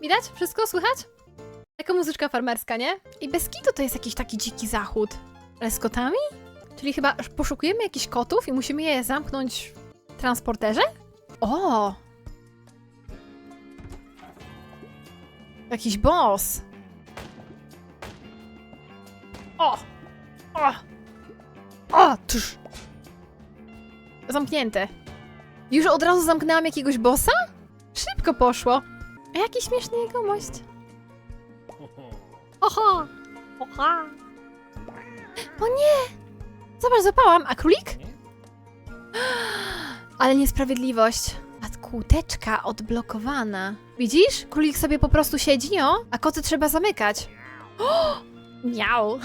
Widać? Wszystko słychać? Taka muzyczka farmerska, nie? I bez kitu to jest jakiś taki dziki zachód. Ale z kotami? Czyli chyba poszukujemy jakichś kotów i musimy je zamknąć w transporterze? O! Jakiś boss. O! O! O! Tuż. Zamknięte. Już od razu zamknęłam jakiegoś bossa? Szybko poszło. A jaki śmieszny jegomość. Oho! Oha! O nie! Zobacz, zapałam. A królik? Ale niesprawiedliwość. A kłóteczka odblokowana. Widzisz? Królik sobie po prostu siedzi, no, a koty trzeba zamykać. O! Miał.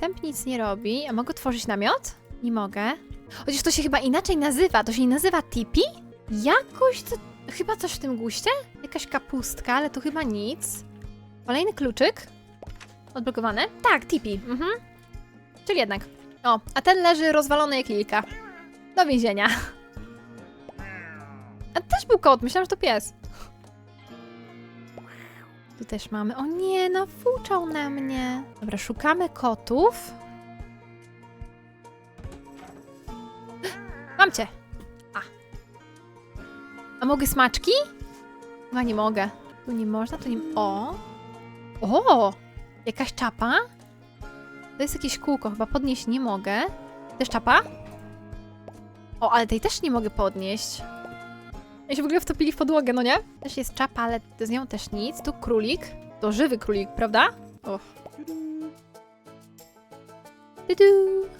Sęp nic nie robi. A mogę tworzyć namiot? Nie mogę. Chociaż to się chyba inaczej nazywa. To się nie nazywa tipi? Jakoś to... Chyba coś w tym guście? Jakaś kapustka, ale to chyba nic. Kolejny kluczyk. Odblokowane? Tak, tipi. Mhm. Czyli jednak. O, a ten leży rozwalony jak lilka. Do więzienia. A też był kot, myślałam, że to pies. Tu też mamy. O nie, nafuczał na mnie. Dobra, szukamy kotów. Mam cię. Mogę smaczki? Chyba nie mogę. Tu nie można, tu nie... O! O! Jakaś czapa? To jest jakieś kółko, chyba podnieść nie mogę. Też czapa? O, ale tej też nie mogę podnieść. Ja się w ogóle wtopili w podłogę, no nie? Też jest czapa, ale z nią też nic. Tu królik. To żywy królik, prawda? O. Tydu. O!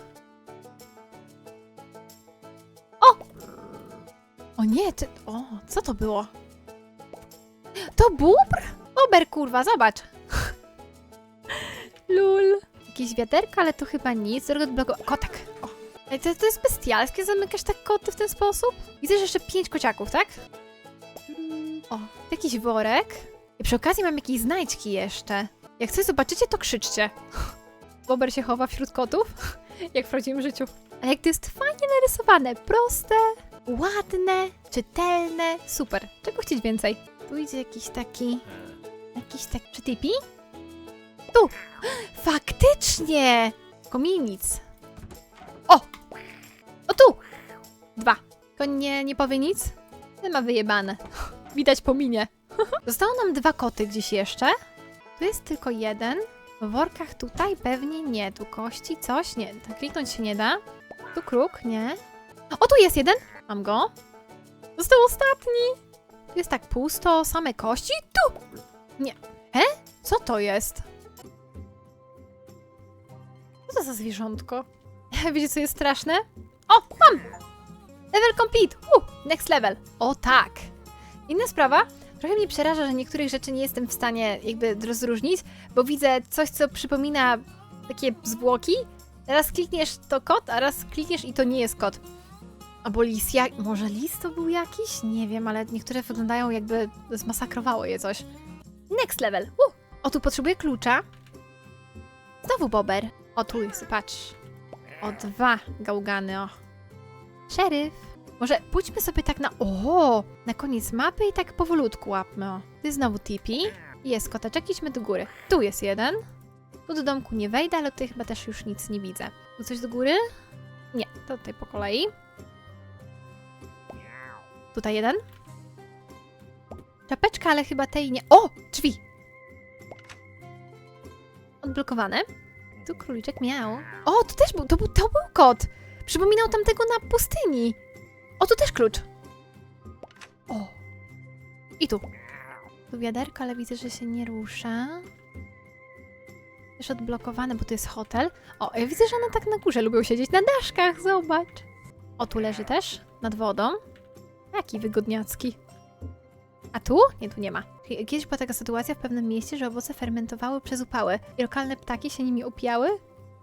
Nie, ty... O, co to było? To bóbr? Bober, kurwa, zobacz. Lul. Jakieś wiaderka, ale to chyba nic. Odbloku... Kotek. O. Ej, To, to jest bestialskie, zamykasz tak koty w ten sposób? Widzę, że jeszcze pięć kociaków, tak? O, jakiś worek. I przy okazji mam jakieś znajdźki jeszcze. Jak coś zobaczycie, to krzyczcie. Bober się chowa wśród kotów, jak w prawdziwym życiu. A jak to jest fajnie narysowane, proste, ładne, czytelne, super. Czego chcieć więcej? Tu idzie jakiś taki... Jakiś tak... Czy tipi? Tu! Faktycznie! Komienic. O! O tu! Dwa. Koń nie, nie powie nic? Ten ma wyjebane. Widać po minie. Zostało nam dwa koty gdzieś jeszcze. Tu jest tylko jeden. W workach tutaj pewnie nie. Tu kości, coś? Nie. Tak kliknąć się nie da. Tu kruk? Nie. O, tu jest jeden! Mam go. Został ostatni. Tu jest tak pusto, same kości. Tu! Nie. E? Co to jest? Co to za zwierzątko? Wiecie, co jest straszne? O, mam! Level complete! Uh, next level. O tak. Inna sprawa, trochę mnie przeraża, że niektórych rzeczy nie jestem w stanie jakby rozróżnić, bo widzę coś, co przypomina takie zwłoki. Raz klikniesz to kot, a raz klikniesz i to nie jest kot. Albo lis, jak... może lis to był jakiś? Nie wiem, ale niektóre wyglądają jakby zmasakrowało je coś. Next level. Uh. O, tu potrzebuję klucza. Znowu bober. O, tu jest, patrz. O, dwa gałgany, o. Szeryf. Może pójdźmy sobie tak na... O! Na koniec mapy i tak powolutku łapmy, o. Jest znowu tipi. Jest koteczek, idźmy do góry. Tu jest jeden. Tu do domku nie wejdę, ale tutaj chyba też już nic nie widzę. Tu coś do góry? Nie, to tutaj po kolei. Tutaj jeden. Czapeczka, ale chyba tej nie... O! Drzwi! Odblokowane. Tu króliczek miał. O, to też był, to był, to był kot. Przypominał tamtego na pustyni. O, tu też klucz. O. I tu. Tu wiaderko, ale widzę, że się nie rusza. Też odblokowane, bo tu jest hotel. O, ja widzę, że one tak na górze lubią siedzieć na daszkach, zobacz. O, tu leży też, nad wodą. Jaki wygodniacki. A tu? Nie, tu nie ma. Kiedyś była taka sytuacja w pewnym mieście, że owoce fermentowały przez upały i lokalne ptaki się nimi opijały.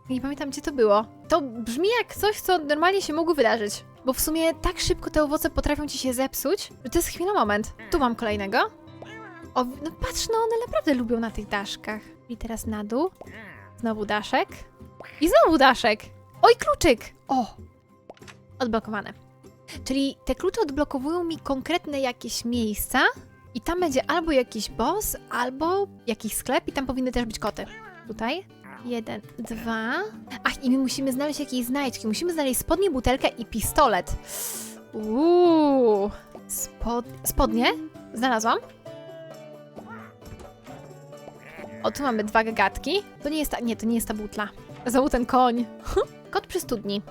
Nie pamiętam, gdzie to było. To brzmi jak coś, co normalnie się mogło wydarzyć. Bo w sumie tak szybko te owoce potrafią ci się zepsuć, że to jest chwila moment. Tu mam kolejnego. O, no patrz, no one naprawdę lubią na tych daszkach. I teraz na dół. Znowu daszek. I znowu daszek. Oj, kluczyk! O! Odblokowane. Czyli te klucze odblokowują mi konkretne jakieś miejsca i tam będzie albo jakiś boss, albo jakiś sklep i tam powinny też być koty. Tutaj. Jeden, dwa. Ach, i my musimy znaleźć jakieś znajdźki. Musimy znaleźć spodnie, butelkę i pistolet. Uuu. Spod... Spodnie? Znalazłam. O, tu mamy dwa gagatki. To nie jest ta... Nie, to nie jest ta butla. Znowu ten koń. Kot przy studni.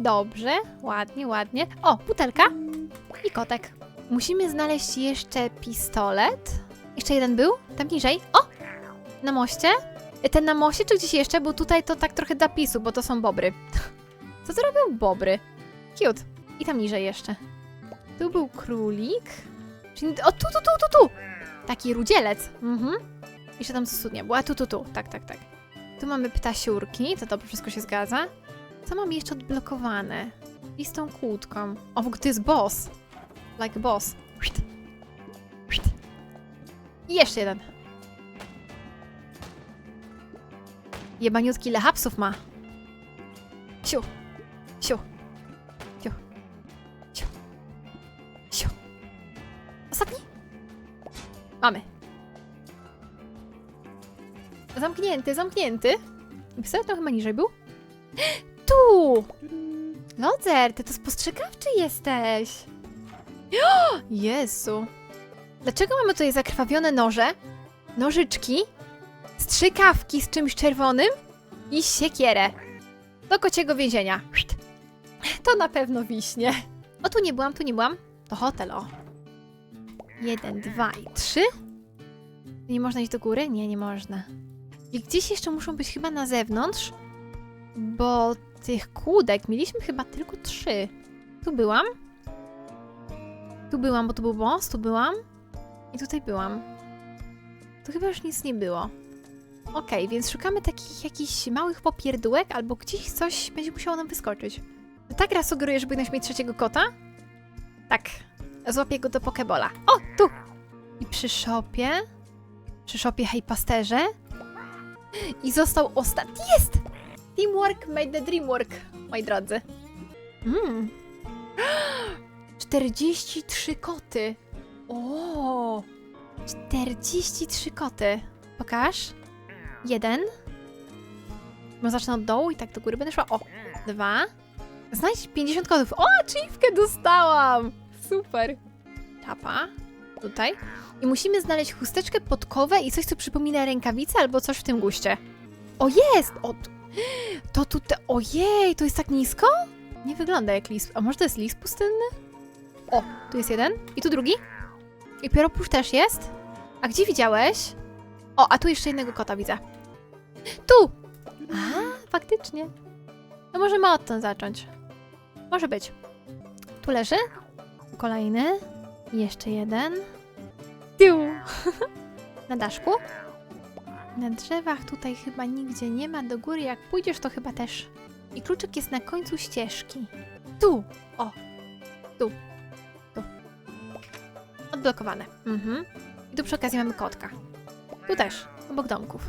Dobrze, ładnie, ładnie. O, butelka i kotek. Musimy znaleźć jeszcze pistolet. Jeszcze jeden był? Tam niżej. O! Na moście. Ten na moście, czy gdzieś jeszcze? Bo tutaj to tak trochę dla pisu, bo to są bobry. Co to robią bobry? Cute. I tam niżej jeszcze. Tu był królik. Czyli... O, tu, tu, tu, tu, tu! Taki rudzielec. Mhm. Jeszcze tam studnia była. Tu, tu, tu. Tak, tak, tak. Tu mamy ptasiurki. To dobrze, wszystko się zgadza. Co mam jeszcze odblokowane? I z tą kłódką. O, to jest boss. Like boss. I jeszcze jeden. Jebaniutki ile hapsów ma. Siu. Siu. Siu. Siu. Siu. Ostatni? Mamy. Zamknięty, zamknięty. Pistolet to chyba niżej był. Tu! Lodzer, ty to spostrzegawczy jesteś. Jezu. Dlaczego mamy tutaj zakrwawione noże, nożyczki, strzykawki z czymś czerwonym i siekierę? Do kociego więzienia. To na pewno wiśnie. O, tu nie byłam, tu nie byłam. To hotel, o. Jeden, dwa i trzy. Nie można iść do góry? Nie, nie można. I gdzieś jeszcze muszą być chyba na zewnątrz, bo tych kłódek mieliśmy chyba tylko trzy. Tu byłam. Tu byłam, bo tu był boss, tu byłam. I tutaj byłam. Tu chyba już nic nie było. Okej, więc szukamy takich jakichś małych popierdółek, albo gdzieś coś będzie musiało nam wyskoczyć. Ta gra sugeruje, że powinnaś mieć trzeciego kota? Tak. Złapię go do Pokebola. O, tu! I przy szopie... Przy szopie hej pasterze... I został ostatni. Jest! Teamwork made the dream work, moi drodzy. Mm. 43 koty. O! 43 koty. Pokaż. Jeden. No zacznę od dołu i tak do góry będę szła. O! Dwa. Znajdź 50 kotów. O! Chiefkę dostałam! Super. Czapa. Tutaj. I musimy znaleźć chusteczkę, podkowę i coś, co przypomina rękawice albo coś w tym guście. O, jest! O, to tutaj... Ojej, to jest tak nisko? Nie wygląda jak lis. A może to jest lis pustynny? O, tu jest jeden. I tu drugi. I pieropusz też jest. A gdzie widziałeś? O, a tu jeszcze innego kota widzę. Tu! A, faktycznie. No możemy odtąd zacząć. Może być. Tu leży. Kolejny. Jeszcze jeden. Tiu! Na daszku. Na drzewach tutaj chyba nigdzie nie ma. Do góry jak pójdziesz, to chyba też. I kluczyk jest na końcu ścieżki. Tu! O! Tu. Tu. Odblokowane. Mhm. I tu przy okazji mamy kotka. Tu też, obok domków.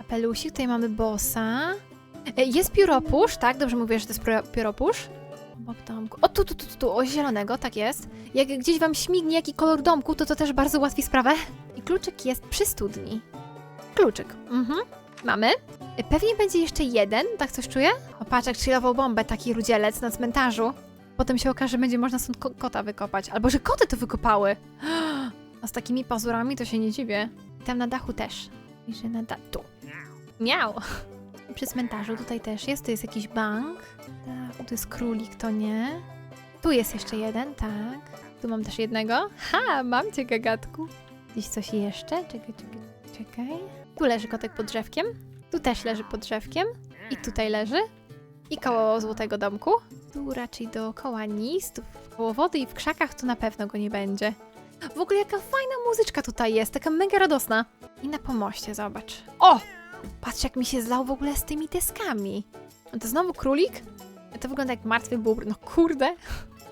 Apelusik, tutaj mamy bossa. E, Jest pióropusz, tak? Dobrze mówię, że to jest pióropusz? Obok domku. O, tu, tu, tu, tu, o, zielonego, tak jest. Jak gdzieś wam śmignie jaki kolor domku, to to też bardzo ułatwi sprawę. I kluczyk jest przy studni. Kluczyk. Mhm. Mamy. E, Pewnie będzie jeszcze jeden, tak coś czuję? O, patrz, jak chillował bombę taki rudzielec na cmentarzu. Potem się okaże, że będzie można stąd ko- kota wykopać. Albo, że koty to wykopały. A z takimi pazurami to się nie dziwię. I tam na dachu też. I że na dachu. Tu. Miał. Przy cmentarzu tutaj też jest. Tu jest jakiś bank. Tak, tu jest królik, to nie. Tu jest jeszcze jeden, tak. Tu mam też jednego. Ha, mam cię, gagatku. Gdzieś coś jeszcze? Czekaj, czekaj, czekaj. Tu leży kotek pod drzewkiem. Tu też leży pod drzewkiem. I tutaj leży. I koło złotego domku. Tu raczej dookoła nic. Tu koło wody i w krzakach to na pewno go nie będzie. W ogóle jaka fajna muzyczka tutaj jest, taka mega radosna. I na pomoście, zobacz. O! Patrz jak mi się zlał w ogóle z tymi deskami. No to znowu królik? To wygląda jak martwy bóbr. No kurde.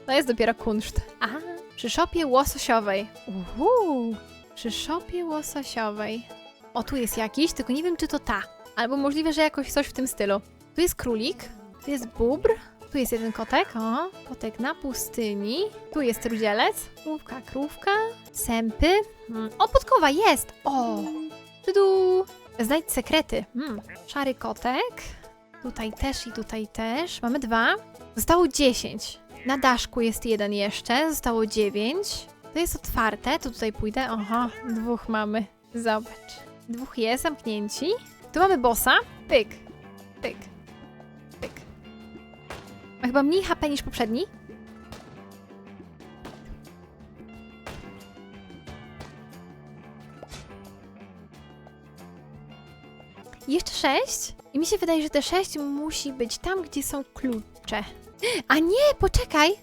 To jest dopiero kunszt. Aha, przy szopie łososiowej. Uhu. Przy szopie łososiowej. O, tu jest jakiś, tylko nie wiem czy to ta. Albo możliwe, że jakoś coś w tym stylu. Tu jest królik, tu jest bóbr. Tu jest jeden kotek, o, kotek na pustyni. Tu jest rudzielec, krówka, krówka, sępy. Mm. O, podkowa jest! O! Tudu! Znajdź sekrety. Mm. Szary kotek. Tutaj też i tutaj też. Mamy dwa. Zostało dziesięć. Na daszku jest jeden jeszcze. Zostało dziewięć. To jest otwarte. To tutaj pójdę. Aha, dwóch mamy. Zobacz. Dwóch jest, zamknięci. Tu mamy bossa. Pyk. Pyk. Pyk. Ma chyba mniej HP niż poprzedni. Jeszcze sześć. I mi się wydaje, że te sześć musi być tam, gdzie są klucze. A nie, poczekaj!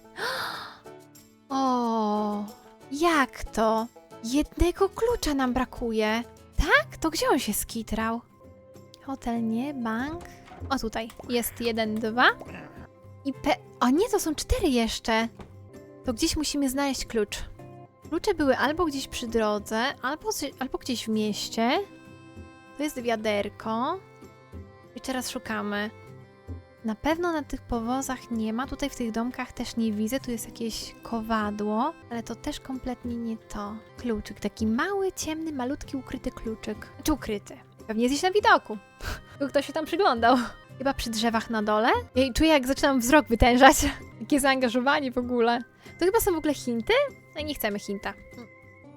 O, jak to? Jednego klucza nam brakuje. Tak? To gdzie on się skitrał? Hotel nie, bank. O, tutaj. Jest jeden, dwa. I pe... O nie, to są cztery jeszcze. To gdzieś musimy znaleźć klucz. Klucze były albo gdzieś przy drodze, albo, albo gdzieś w mieście. To jest wiaderko. I teraz szukamy. Na pewno na tych powozach nie ma. Tutaj w tych domkach też nie widzę. Tu jest jakieś kowadło, ale to też kompletnie nie to. Kluczyk, taki mały, ciemny, malutki, ukryty kluczyk. Czy ukryty? Pewnie jest na widoku. Ktoś się tam przyglądał. Chyba przy drzewach na dole. I czuję, jak zaczynam wzrok wytężać. Jakie zaangażowanie w ogóle. To chyba są w ogóle hinty? No nie chcemy hinta.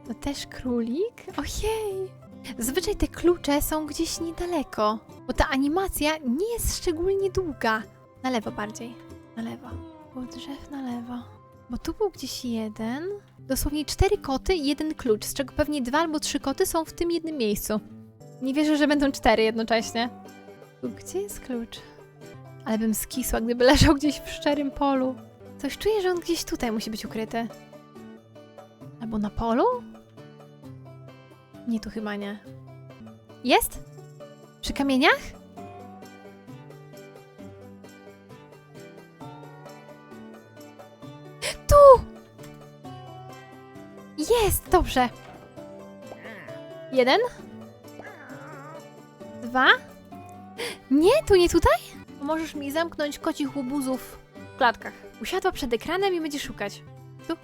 To też królik? Ojej! Zazwyczaj te klucze są gdzieś niedaleko, bo ta animacja nie jest szczególnie długa. Na lewo bardziej. Na lewo. Było drzew na lewo. Bo tu był gdzieś jeden. Dosłownie cztery koty i jeden klucz, z czego pewnie dwa albo trzy koty są w tym jednym miejscu. Nie wierzę, że będą cztery jednocześnie. Gdzie jest klucz? Ale bym skisła, gdyby leżał gdzieś w szczerym polu. Coś czuję, że on gdzieś tutaj musi być ukryty. Albo na polu? Nie, tu chyba nie. Jest? Przy kamieniach? Tu! Jest, dobrze. Jeden? Dwa? Nie, tu nie tutaj? Możesz mi zamknąć kocich łobuzów w klatkach. Usiadła przed ekranem i będzie szukać. Tu.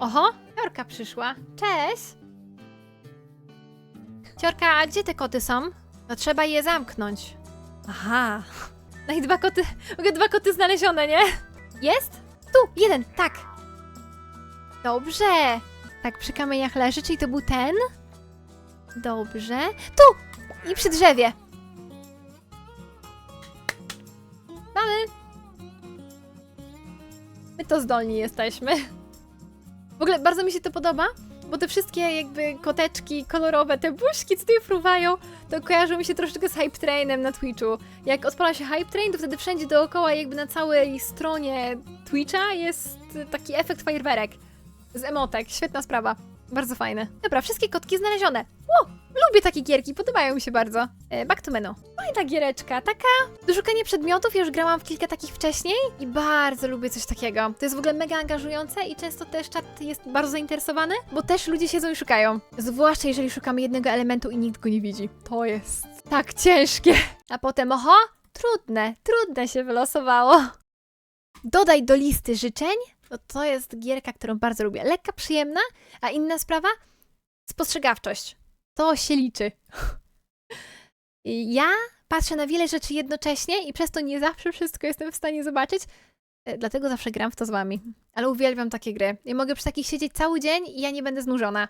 Oho, Ciorka przyszła. Cześć! Ciorka, a gdzie te koty są? No trzeba je zamknąć. Aha. No i dwa koty, mogę dwa koty znalezione, nie? Jest? Tu, jeden, tak. Dobrze. Tak, przy kamieniach leży, czyli to był ten? Dobrze. Tu! I przy drzewie. Mamy. My to zdolni jesteśmy. W ogóle bardzo mi się to podoba, bo te wszystkie jakby koteczki kolorowe, te buźki, co tutaj fruwają, to kojarzą mi się troszeczkę z Hype Trainem na Twitchu. Jak odpala się Hype Train, to wtedy wszędzie dookoła, jakby na całej stronie Twitcha jest taki efekt fajerwerek z emotek. Świetna sprawa. Bardzo fajne. Dobra, wszystkie kotki znalezione. Lubię takie gierki, podobają mi się bardzo. E, back to menu. Fajna giereczka, taka do szukania przedmiotów. Ja już grałam w kilka takich wcześniej i bardzo lubię coś takiego. To jest w ogóle mega angażujące i często też czat jest bardzo zainteresowany, bo też ludzie siedzą i szukają. Zwłaszcza jeżeli szukamy jednego elementu i nikt go nie widzi. To jest tak ciężkie. A potem, oho, trudne, trudne się wylosowało. Dodaj do listy życzeń. No to jest gierka, którą bardzo lubię. Lekka, przyjemna, a inna sprawa? Spostrzegawczość. To się liczy. Ja patrzę na wiele rzeczy jednocześnie i przez to nie zawsze wszystko jestem w stanie zobaczyć. E, Dlatego zawsze gram w to z wami. Ale uwielbiam takie gry. Ja mogę przy takich siedzieć cały dzień i ja nie będę znużona.